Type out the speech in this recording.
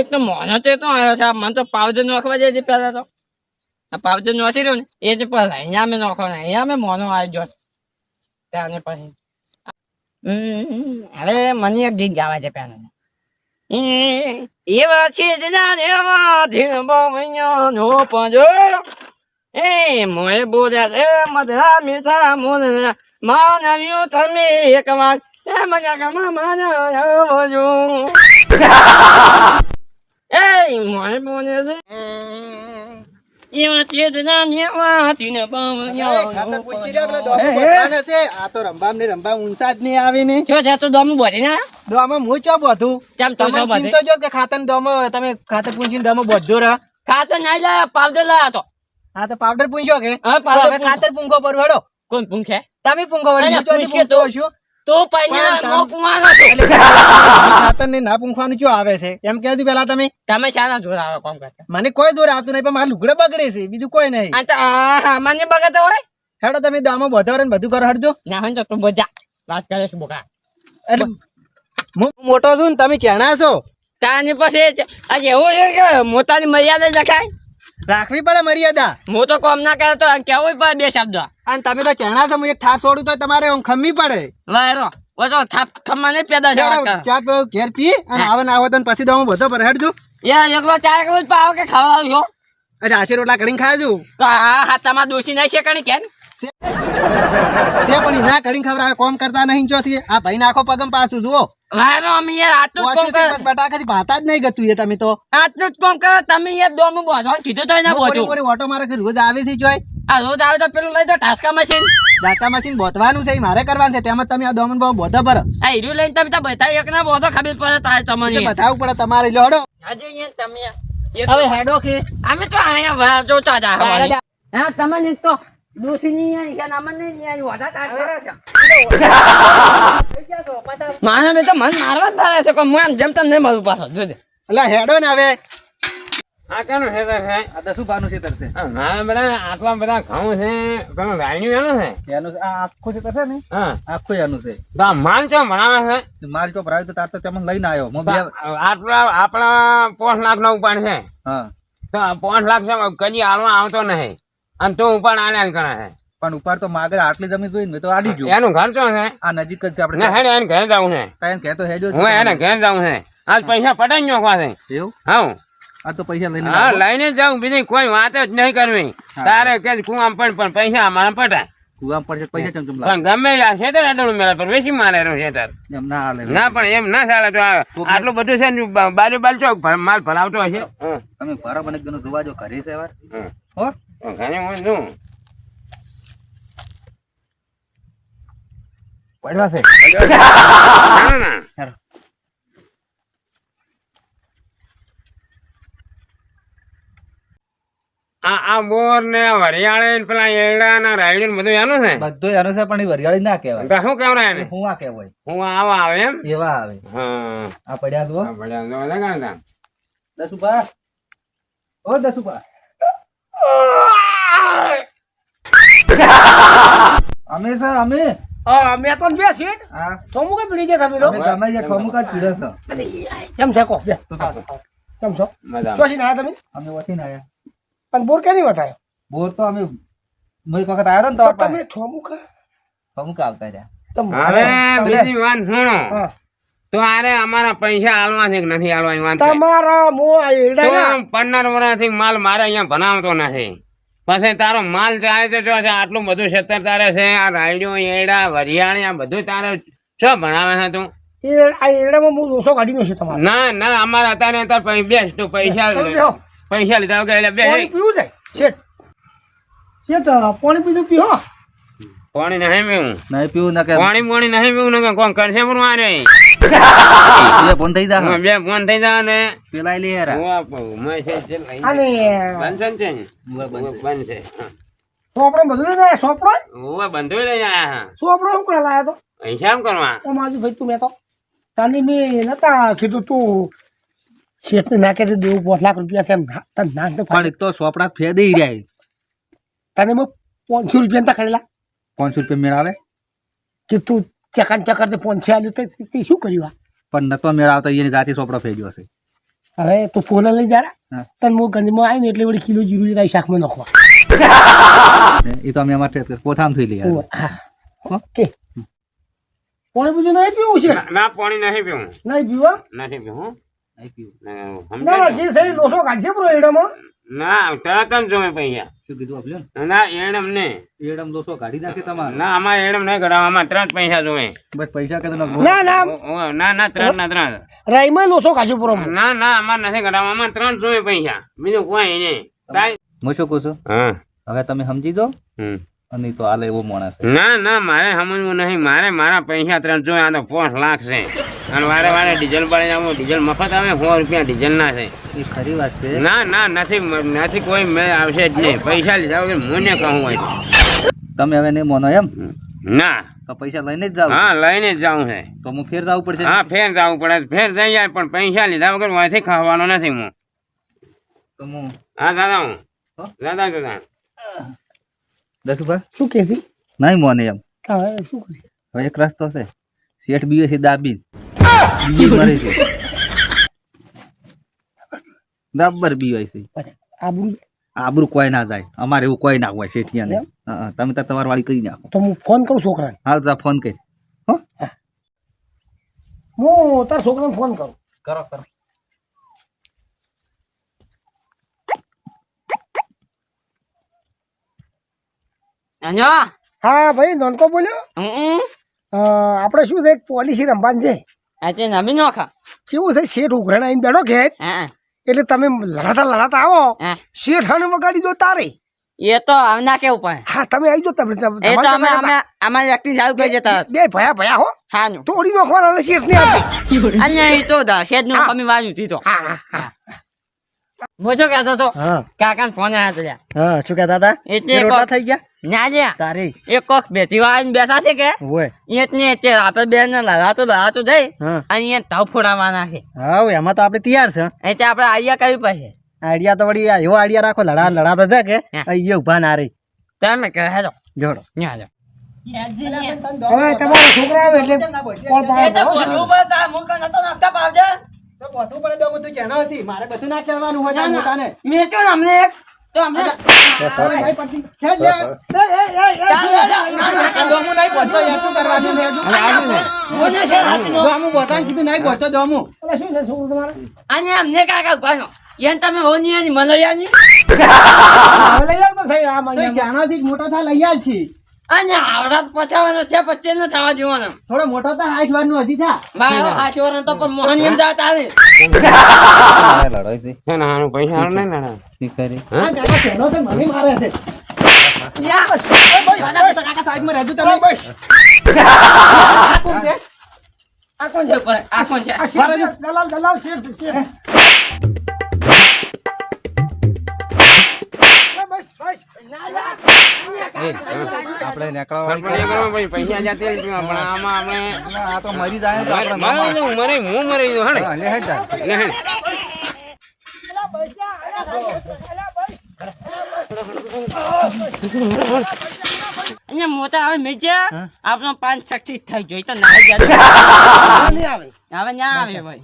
એક તો મોનો તે તો આવ્યો છે. મને તો પાવડર નોખવા જાય છે પેલા તો. આ પાવડર નોસી રહ્યો ને, એ જ પેલા અહીંયા મેં નોખવા અહીંયા મેં મોનો આવી ગયો ત્યાંને પછી. હવે મને એક ગીત ગાવા છે પેલા એવા છે નો પંજો. એ મોએ બોલ્યા છે, મધરા મીઠા મોન માનવ્યું તમે એક એ મજા ગમા માનવ્યો એ મોએ બોલે છે એવા છે જના એવા તીન ખાતર પૂછી પેલા પાવન્યો દોમો બધવાના છે. આ તો રંભામ ને રંભામ ઊંચા જ નહીં આવે ને જો છે તો દમ બોલી ના દોમો હું ચો બધું કેમ તો જો કે ખાતર દોમો તમે ખાતર પૂછીને દોમો બધો રહે ખાતર ના લા પાવડર લા તો હા તો પાવડર પૂછ્યો કે હા પાવડર ખાતર પૂંખો પર વડો કોણ પૂંખે તમે પૂંખો વડો તો કુમારો છો ખાતર ને ના પૂંખવાનું ચો આવે છે? એમ કહેતું પેલા તમે. તમે શાના જોર આવે કોમ કરતા. મને કોઈ જોર આવતું નહીં પણ મારું લુગડે બગડે છે બીજું કોઈ નહીં. તો સામાન્ય બગતો હોય? હેડો તમે દામો બધો ને બધું કરો હડજો ના હોય તો તું બધા. વાત કરે છે બોકા. એટલે હું મોટો છું ને તમે કેણા છો? તાની પછી આજે એવું છે કે મોતાની મર્યાદા દેખાય રાખવી પડે મર્યાદા. હું તો કોમ ના કરે તો કેવું પડે બે શબ્દ? અને તમે તો ચણા છો હું એક થાપ છોડું તો તમારે હું ખમવી પડે. વાયરો ઓછો થાપ ખમવા નહીં પેદા છે ચા પીવો, ઘેર પી અને આવે ને આવે તો પછી દામો બધો પર હેડજો યાર એકલો ચાર કિલો જ પાવ કે ખાવા આવજો? અરે આશીર્વાદ કરીને ખાજો તો આ હાથામાં દોષી નહીં શેકણી કેમ? છે પણ ના કરીને ખબર કોમ કરતા નહીં ચોથી. આ ભાઈ નાખો પગમ પાછું જુઓ. વાયરો અમે યાર આટલું જ કોમ કરે બટાકાથી ભાતા જ નહીં ગતું એ તમે તો. આટલું જ કોમ કરે તમે યાર દોમ બોજો કીધું તો ના બોજો. મોરી ઓટો મારે રોજ આવે છે જોય. આ રોજ આવે તો પેલું લઈ દો ટાસ્કા મશીન. દાતા મશીન બોતવાનું છે મારે કરવાનું છે તેમાં તમે આ દોમન બહુ બોધો પર આ હીરું લઈને તમે તો બધા એક ના બોધો ખબર પડે તારે તમને બતાવવું પડે તમારે લો આજે તમે હવે હેડો કે અમે તો અહીંયા વા- જોતા જા તારે હવારે. જા. હા તમને તો છે ને છે મારે મેં તો મન મારવા તારે છે કોઈ હું આમ જેમ તમને મળું પાછો જોજે એટલે હેડો ને હવે આ કેનું છે તે છે આ દસું પાનું છે તરસે મારા બધા આટલા બધા ઘઉં છે પેલું રાયણું એનું છે એનું આ આખું છે તરસે ને હા આખું એનું છે આ માલ ચો ભણાવે છે માલ તો ભરાવ્યું તો તાર તો તેમાં લઈને આવ્યો તો આટલા આપણા પાંચ લાખ નો ઉપાડ છે હા તો આ લાખ છે કદી હાલવા આવતો નહીં અને તું ઉપાડ આલ્યા કરે છે. પણ ઉપર તો માગર આટલી જમીન જોઈને મેં તો આડી જો એનું ઘર ચો છે? આ નજીક જ છે આપણે ના હેડે એને ઘેર જાવું છે. કહેતો હેજો જ હું એને ઘેર જાવું છે. આજ પૈસા પટાઈ નાખવા છે. એવું? હા આ તો પૈસા લઈને હા લઈને જાઉં બીજી કોઈ વાત જ નહીં કરવી. તારે કે કુવામ પણ પણ પૈસા અમારા પટાય કુવામાં પડશે પૈસા ચમ ચમ પણ ગમે આ ખેતર આડું મેળા પર વેસી મારે રહ્યું ખેતર. એમ ના હાલે. ના પણ એમ ના ચાલે તો આટલું બધું છે ને બાજુ બાજુ ચોક માલ ભરાવતો હશે. તમે ભરા મને જોવા જો ઘરે છે વાર હો? ઘરે હું શું પડવા છે ના, ના. આ આ બોર ને આ વરિયાળે પેલા એડા ના રાયડું બધું એનું છે બધું એનું છે પણ એ વરિયાળી ના કહેવાય શું કેવરાય ને હું આ કહેવાય હું આવા આવે એમ એવા આવે હા આ પડ્યા આ તો બધા કાંતા. ઓ દસુભા અમે સર અમે? અમે તો બે સીટ. હા. તો હું કઈ પીડી ગયા તમે તો અમે જે ઠોમુકા જ પીડે છે? કેમ છે કો કેમ છો. ચોસી ના તમે? અમે વઠીને આયા. પણ બોર કેની બતાયો બોર તો અમે મય વખત ને તો તમે ઠોમુકા ઠોમુકા આવતા રહ્યા. અરે બીજી વાન સુનો હા. તો આરે અમારા પૈસા આલવા છે કે નથી આલવા એ વાત તમારો મો પંદર વર્ષથી માલ મારે અહીંયા બનાવતો નથી. પછી તારો માલ ચાલે છે જો છે આટલું બધું સત્તર તારે છે આ રાયડો એડા વરિયાળી આ બધું તારે શું ભણાવે છે તું? નો ના અમારા અત્યારે અત્યારે બેસ તું પૈસા પૈસા લીધા વગર એટલે પાણી પીવું છે? શેઠ. શેઠ પાણી પીધું પીવો પાણી નહીં પીવું. નહીં પીવું ના કે પાણી પાણી નહીં પીવું ને કોણ કરશે બરું આ રે ફોન થઈ જા બે ફોન થઈ જા ને. પેલા લે યાર હું આપું. મેં છે તે લઈ અને બંધ છે ને? બંધ છે. સોપડો બધું ને સોપડો? હું બંધો લઈને આયા હા. સોપડો હું કરવા લાયા તો? અહીં શામ કરવા? ઓ માજી ભાઈ તું મેં તો તાની મેં નતા કીધું તું શેઠને નાખે છે દેવું પાંચ લાખ રૂપિયા છે એમ. તને નાખ તો પણ તો સોપડા ફે રહ્યા તને મેં પાંચસો રૂપિયા કરેલા. પાંચસો રૂપિયા મેળાવે કે તું ચકાન ચકર તે પાંચસો આલ્યું તો તે શું કર્યું આ? પણ નતો મેળાવતો એની જાતે સોપડો ફેર્યો હશે. હવે તું ફોન લઈ જરા. તને હું ગંજમાં આવીને એટલે વળી કિલો જીરું તારી શાકમાં નાખવા. એ તો અમે અમારે પોથામ થઈ લઈએ. ઓકે. પાણી બીજું નહીં પીવું છે? ના- પાણી નહીં પીવું. નહીં પીવા નહીં પીવું નહીં પીવું. ના, જે સહી લોસો કાઢશે પ્રો એડામાં. ના તરત જ જોવે પૈસા શું કીધું ના એડમ ને એડમ દોસો કાઢી નાખે તમારે. ના આમાં એડમ નહીં કરાવવા આમાં ત્રણ પૈસા જોવે બસ પૈસા કે ના ના. ત્રણ ના ત્રણ. રાઈમાં પૂરો. ના ના આમાં નથી કરાવવા આમાં ત્રણ જોવે પૈસા. બીજું કોઈ નહીં. હું શું કહું છું? હા. હવે તમે સમજી દો હમ. અને તો આલે એવો માણસ ના ના મારે સમજવું નહીં. મારે મારા પૈસા ત્રણ જોઈએ આ તો પાંચ લાખ છે. અને વારે વારે ડીઝલ પડે આવું ડીઝલ મફત આવે સો રૂપિયા ડીઝલ ના છે એ ખરી વાત છે. ના ના નથી નથી કોઈ મેં આવશે જ નહીં. પૈસા લીધા વગર મને કહું હોય તમે હવે નહીં મોનો એમ? ના. તો પૈસા લઈને જ જાવ હા લઈને જ જાઉં છે તો હું ફેર જવું પડશે? હા ફેર જવું પડે. ફેર જઈ જાય પણ પૈસા લીધા વગર વાંચી ખાવાનો નથી હું. તો હું હા દાદા હું? દાદા દાદા. દસુભા શું કે નહીં મોને એમ. શું કરશે? હવે એક રસ્તો છે. શેઠ બીવે છે દાબીન. બીજે મરે છે. બરાબર બીવાય છે. બરાબર. આબરૂ? કોઈ ના જાય. અમારે એવું કોઈ ના હોય શેઠિયાને. હા તમે તાર તમારી વાળી કરી નાખો. તો હું ફોન કરું છોકરાને? હા તા ફોન કરી. હો. હું તાર છોકરાને ફોન કરું. કરો કરો. હા ભાઈ નોનકો બોલ્યો? આપણે શું છે પોલિસી રમવાની છે. આ તે નમી નોખા કેવું થાય શેઠ ઉઘરાણ આવીને બેઠો ઘેર એટલે તમે લડાતા લડાતા આવો. હા. શેઠ હાને વગાડી દો તારે. એ તો આવના કેવું પણ. હા તમે આવી જાઓ તમે એ તો અમે અમે અમારી એક્ટિંગ ચાલુ કરી જતા બે ભયા ભયા હો. હાનું. તોડી નોખવાના શેઠની આપી અને એ તો શેઠનું કમી વાજુ તો. હા હા. શું કહેતો તો હા. કાકા ફોન આવ્યા તો હા શું કહેતા હતા? એટલે રોટલા થઈ ગયા? ના જ્યાં તારે. એક કોક બેસી વાળીને બેઠા છે કે? હોય એટલે એટલે આપણે બે ને લડાતો લડાતો જઈ અને તાવ ફોડાવવાના છે. હા એમાં તો આપણે તૈયાર છે. એટલે આપણે આઈયા કરવી પડશે. આઈડિયા તો વળી એવો આઈડિયા રાખો લડા લડાતો છે કે. અહીંયા ઊભા ના રહી. તમે કહે હેલો. જોડો. ન્યા જાઓ. હવે તમારા છોકરા આવે એટલે તો. બધું પડે તો બધું મારે બધું ના કરવાનું હોય ના. મોટાને. મેં તો અમને એક તો અમને નહીં નહીં યાર, નહીં અને કાકા ઉપાડો. એને તમે હોની એની મલૈયાની મલૈયા લઈ આવતો આ તો જ મોટા થાય લઈ આલ છી. અને આવડા પચાવવાનો છે પચીસ ન થવા જોવાનો. થોડો મોટો તો હાથ વાર વારનું હજી થા. મારો હાચો તો પણ મોહન એમ જા તારે આ લડાઈ છે ના આનું પૈસા હારું નહીં ને શી હા? આ કાકા શેનો છે? મને મારે છે. યા. કાકા, કાકા, સાઈડમાં રહેજો તમે. આ કોણ છે? આ કોણ છે ઉપર? આ કોણ છે? આ શેઠ છે, દલાલ દલાલ શેઠ છે બસ બસ. આપણે આ તો મરી જાય તો આપણે મરી હું મરી જાઉં, હણે. લે હેડ જા. લે હણે. અહીંયા મોટા આવે મેજ્યા આપણો પાંચ સક્સેસ થઈ જોઈ તો ના આવે હવે ના આવે ભાઈ